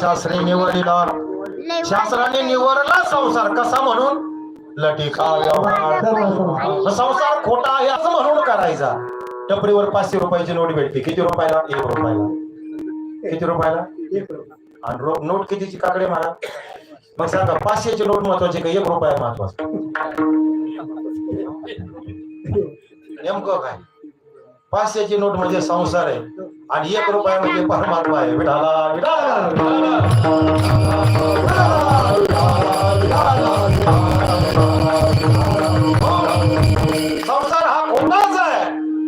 शास्त्री निवडिला. शास्त्राने निवडला संसार कसा म्हणून? लटिका व्यवहार संसार खोटा आहे असं म्हणून करायचा. टपरीवर पाचशे रुपयाची नोट भेटते. किती रुपयाला? एक रुपयाला. किती रुपयाला? आणि नोट कितीची काकडे मारा मग सांगा पाचशेची नोट महत्वाची का एक रुपया महत्त्वाचा? नेमकं काय? पाचशेची नोट म्हणजे संसार आहे. आणि एक रुपया म्हणजे परमात्मा आहे. विठाला विठाला. संसार हा खोटाच आहे?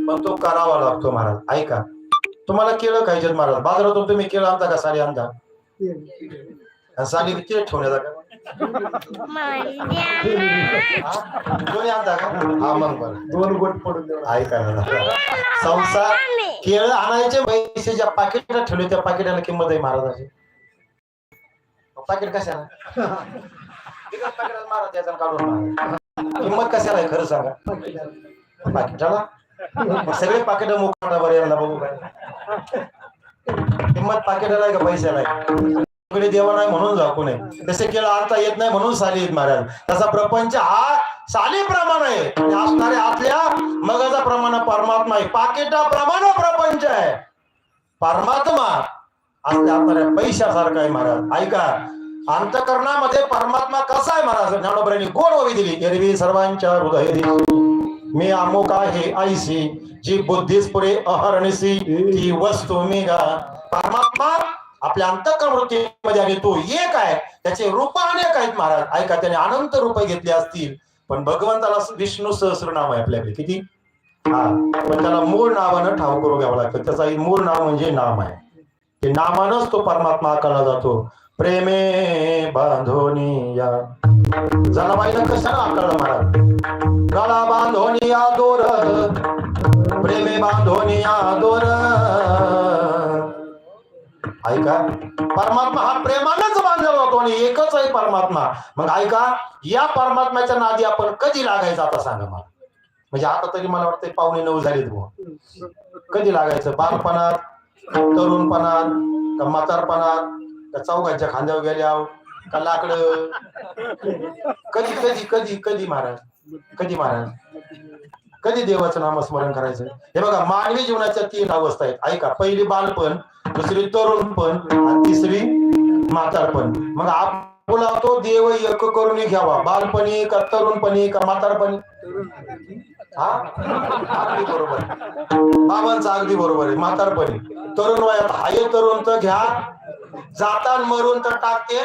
पण तो करावा लागतो महाराज. ऐका. तुम्हाला केळं खायचे महाराज. बाजारातून तुम्ही केळं आणता का साडी आणता? आणि साडी किती ठेवण्याचा का हा? आणता का हा मग बरं दोन गोट पडून देणार ऐका ना संसार केळं आणायचे पैसे ज्या पाकिटात ठेवले त्या पाकिटाला किंमत आहे महाराजाची पाकिट कशाला महाराज त्याचा काढून किंमत कशाला आहे खरं सांगा पाकिटाला सगळे पाकिट मोकाटा बरं यांना बघू काय किंमत पाकिटाला आहे का पैशाला आहे सगळे देवा नाही म्हणून झाकू नये तसे केळं आणता येत नाही म्हणून साली येत महाराज तसा प्रपंच हा साली प्रमाण आहे असणारे आतल्या मगाचा प्रमाण परमात्मा आहे. पाकिटाप्रमाणे प्रपंच आहे. परमात्मा असल्या असणाऱ्या पैशासारखा आहे महाराज ऐका अंतकरणामध्ये परमात्मा कसा आहे महाराज ज्ञानोबऱ्यांनी गोड ओवी दिली. एरवी सर्वांच्या हृदय मी अमुक आहे आईसी जी बुद्धीस पुढे अहरणसी. ती वस्तू मी परमात्मा आपल्या अंतकवृत्तीमध्ये आणि तो एक आहे त्याचे रूप अनेक आहेत महाराज. ऐका त्याने अनंत रूप घेतले असतील पण भगवंताला विष्णू सहस्रनाम आहे आपल्याकडे. किती? हा. पण त्याला मूळ नावानं ठाव करून घ्यावं लागतं. त्याचा मूळ नाव म्हणजे नाम आहे. ते नामानच तो परमात्मा आकारला जातो. प्रेमे बांधोनी या जनाबाईनं कशाला आकारला महाराज का परमात्मा हा प्रेमानच बांधलेला होतो आणि एकच आहे परमात्मा. मग ऐका या परमात्म्याच्या नादी आपण कधी लागायचं आता सांगा मला. म्हणजे आता तरी मला वाटतं पावणे नऊ झालेत बुवा. कधी लागायचं? बालपणात तरुणपणात का म्हातारपणात का चौघांच्या खांद्यावर गेल्यावर का लाकड? कधी कधी कधी कधी महाराज? कधी महाराज? कधी देवाचं नामस्मरण करायचं? हे बघा मानवी जीवनाच्या तीन अवस्था आहेत. ऐका पहिली बालपण दुसरी तरुणपण आणि तिसरी म्हातारपण मग आपला तो देव एक करून घ्यावा. बालपणी का तरुणपणी का म्हातारपणी? हा? अगदी बरोबर. आहे. बाबांचं अगदी बरोबर आहे. म्हातारपणी. तरुण वयात हाय तरुण तर घ्या. जातान मरून तर टाकते.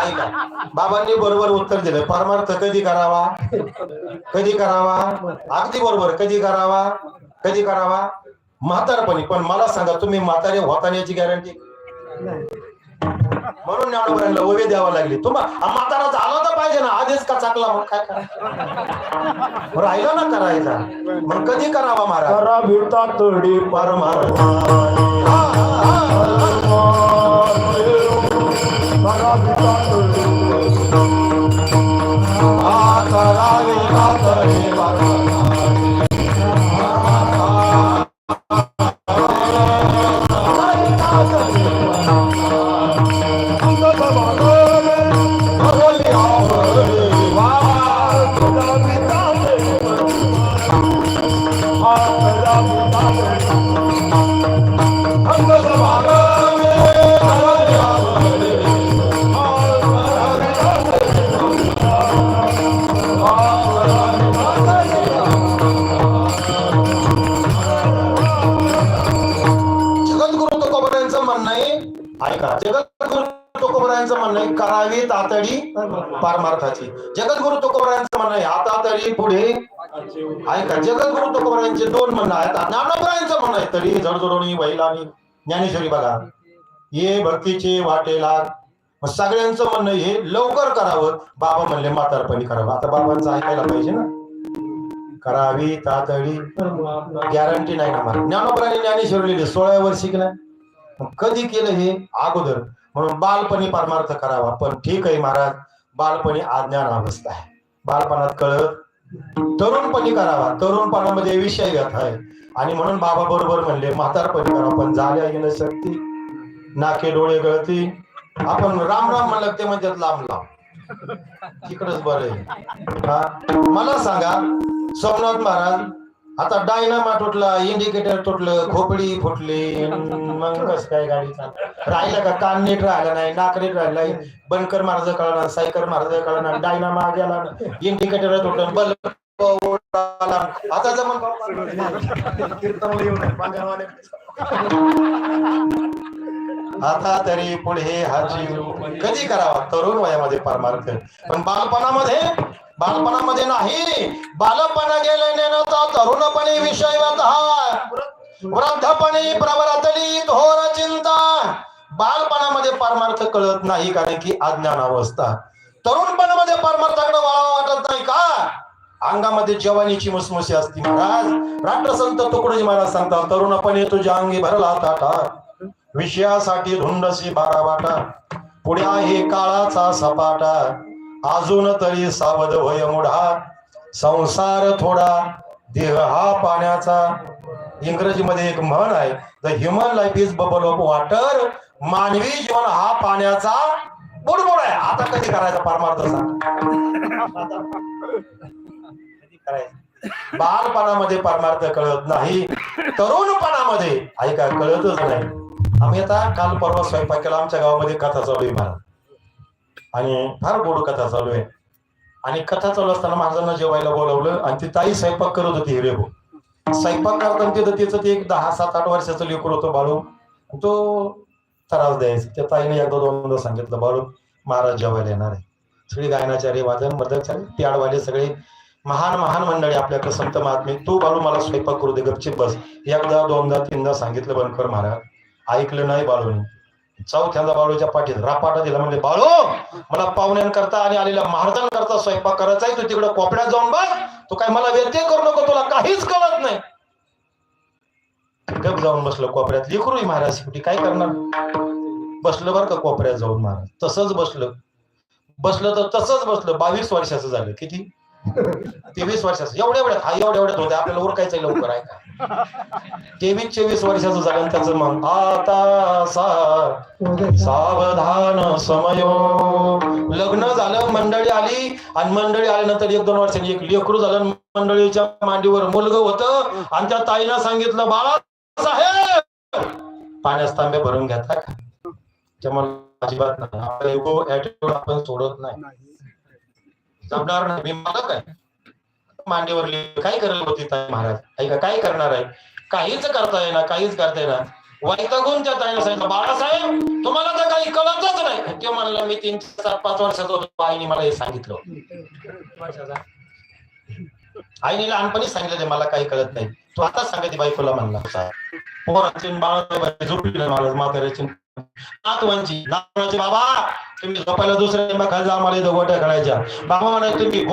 ऐका बाबांनी बरोबर उत्तर दिलं. परमार्थ कधी करावा? कधी करावा? अगदी बरोबर. कधी करावा? कधी करावा? म्हातारपणी पण मला सांगा तुम्ही म्हातारे होता याची गॅरंटी म्हणून ज्ञानोबऱ्यांना ओवे द्यावा लागली. तुम्हाला म्हातारा झाला तर पाहिजे ना आधीच का चाकला मग काय करा? राहिला ना करायचा मग कधी करावा महाराज? तुकोबरायांचं म्हणणं आहे करावी तातडी परमार्थाची जगद्गुरु तुकोबरायांचं म्हणणं आहे आता तरी पुढे ऐका जगद्गुरु तुकोबरायांचे दोन म्हणणं आहेत ज्ञानोबरायांचं म्हणणं आहे तरी जडजोडणी वैलानी ज्ञानेश्वरी बघा. ये भक्तीचे वाटेला मग सगळ्यांचं म्हणणं हे लवकर करावं. बाबा म्हणले म्हातारपणी करावं. आता बाबांचं ऐकायला पाहिजे ना. करावी तातडी. गॅरंटी नाही ना मला ज्ञानोपराने ज्ञानेश्वर लिहिले सोळा वर्षी की नाही? मग कधी केलं हे? अगोदर. म्हणून बालपणी परमार्थ करावा. पण ठीक आहे महाराज बालपणी अज्ञान अवस्था आहे. बालपणात कळत तरुणपणी करावा. तरुणपणामध्ये विषय घेत आहे. आणि म्हणून बाबा बरोबर म्हणले म्हातारपणी करावा पण झाल्या येणं शक्ती. नाके डोळे गळती. आपण राम राम म्हणलं ते म्हणतात लांब लांब. तिकडच बरं आहे. हा? मला सांगा सोमनाथ महाराज आता डायनामा तुटला इंडिकेटर तुटलं खोपडी फुटली मग कस काय गाडी राहिलं का कान नीट राहिला नाही नाक नीट राहिलं नाही. बनकर महाराज कळणार सायकर महाराज कळणार डायनामा गेला इंडिकेटर तुटलं उडाला. आता जमन आता तरी पुढे हा जीव कधी करावा? तरुण वयामध्ये परमार्थ पण बालपणामध्ये बालपणामध्ये नाही बालपणा गेल्याने न तरुणपणी विषय वृद्धपणी प्रवरतली थोर चिंता. बालपणामध्ये परमार्थ कळत नाही कारण की अज्ञान अवस्था तरुणपणामध्ये परमार्थाकडे वळावा वाटत नाही का? अंगामध्ये जवानीची मसमशी असती महाराज. राष्ट्रसंत तुकडोजी महाराज सांगतात तरुणपणे तुझ्या अंगी भरला ताटा. विषयासाठी धुंडसी बारा वाटा. पुढे आहे काळाचा सपाटा. अजून तरी सावध होय मुढा. संसार थोडा देह हा पाण्याचा. इंग्रजीमध्ये एक म्हण आहे the human life is bubble of water मानवी जीवन हा पाण्याचा बुडबुड आहे. आता कधी करायचा परमार्थ बालपणामध्ये परमार्थ कळत नाही. तरुणपणामध्ये ऐका कळतच नाही. आम्ही आता काल परवा स्वयंपाक केला आमच्या गावामध्ये कथा चालू आहे मला आणि फार गोड कथा चालू आहे. आणि कथा चालू असताना माझ्यांना जेवायला बोलावलं आणि ती ताई स्वयंपाक करत होती हिरे स्वयंपाक करताना तिथं तिचं ते एक दहा सात आठ वर्षाचं लेकर होतं बाळू. तो त्रास द्यायचा. त्या ताईने एकदा दोनदा सांगितलं बाळू महाराज जेवायला येणार आहे. सगळी गायनाचार्य वादन मदकचार्य प्याडवाले सगळे महान महान मंडळी आपल्याकडे संत महात्मे. तू बाळू मला स्वयंपाक करू दे गपचिप बस. एकदा दोनदा तीनदा सांगितलं बनकर महाराज. ऐकलं नाही बाळूने. चौथ्यांदा बाळूच्या पाठीत रापाटा दिला म्हणजे बाळू मला पाहुण्यांकरता आणि आलेल्या महाराजांकरता स्वयंपाक करायचा आहे तू तिकडे कोपऱ्यात जाऊन बघ तू काय मला व्यत्यय करू नको तुला काहीच कळत नाही. गप जाऊन बसलो कोपऱ्यात. लिखरू महाराज शेवटी काय करणार? बसलं बरं का कोपऱ्यात जाऊन महाराज. तसंच बसलं. बसलं तर तसंच बसलं. बावीस वर्षाचं झालं. किती? तेवीस वर्षाचं. एवढ्या एवढ्यात हा एवढ्या एवढ्यात होते आपल्याला ओळखायचं लवकर आहे का तेवीस चोवीस वर्षाचं झालं त्याचं मग आता सा सावधान समयो. लग्न झालं मंडळी आली. आणि मंडळी आल्यानंतर एक दोन वर्षांनी एक लेकरू झालं मंडळीच्या मांडीवर मुलग होतं. आणि त्या ताईनं सांगितलं बाळा साहेब पाण्यास तांबे भरून घेता का? अजिबात नाही. आपण सोडत नाही. जमणार नाही. मी मालक आहे. मांडीवर काय करेल होती महाराज? ऐका काय करणार आहे? काहीच करता येणार काहीच करता येणार वैतागून त्या ताईला सांगितलं बाळासाहेब तुम्हाला तर काही कळतच नाही. ते म्हणलं मी तीन चार पाच वर्षाचा होतो. आईने मला हे सांगितलं. आईने लहानपणी सांगितलं ते मला काही कळत नाही. तू आता बाई फुला म्हणला साहेब पोराची बाळा झोपली नाही मला म्हाताऱ्याची नातवांची बाबा तुम्ही झोपायला दुसऱ्या खायला आम्हाला इथं गोट्या खेळायच्या बाबा म्हणाय तुम्ही